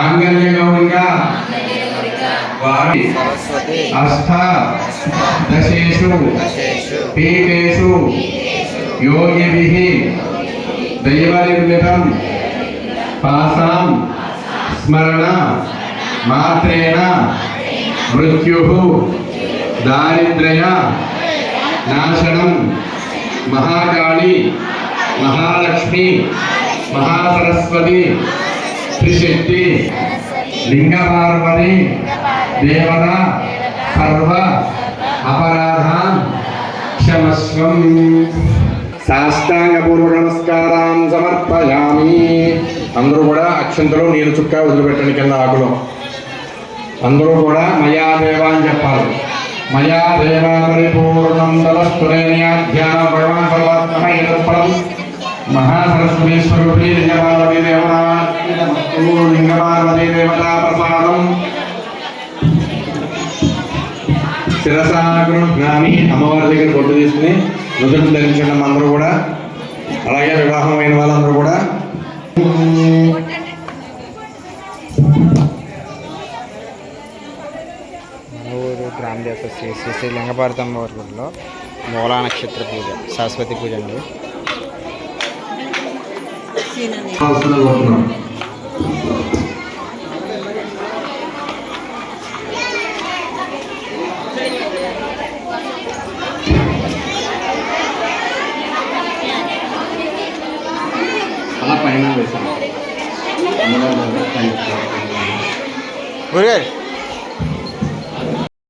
మాంగళ్య గౌరిక వారి సరస్వతి. అష్ట దశేషు. పీఠేషు. యోగిభిః. దైవనిర్మితం. పాసాం. స్మరణ. మాత్రేణ. మృత్యు. దారిద్ర్య. నాశనం. మహాకాళి. మహాలక్ష్మి. మహాసరస్వతి. త్రిశక్తి లింగపార్వతి దేవత సర్వ అపరాధాన్ క్షమస్వం. సాష్టాంగపూర్వ నమస్కారం సమర్పయామి. అందరూ కూడా అక్షంతలు నీరు చుక్క వదిలిపెట్టండి కింద ఆకులో అందరూ కూడా మయా దేవ అని చెప్పాలి. మయా దేవ పరిపూర్ణం తలస్ఫురేణ్యాధ్యానం భగవాన్ పరమాత్మ ఎదుర్పడం మహాసరస్వతి స్వరూపి లింగపార్వతి దేవత శిరసాగ్ని అమ్మవారి దగ్గర కొట్టు తీసుకుని నుదురు ధరించడం అందరూ కూడా అలాగే వివాహం అయిన వాళ్ళందరూ కూడా. గ్రామ దేవత శ్రీ శ్రీ శ్రీ లింగభారతమ్మ వారి గుడిలో మూలా నక్షత్ర పూజ సరస్వతి పూజ అండి. అలా పైన వేసాం గురుగారు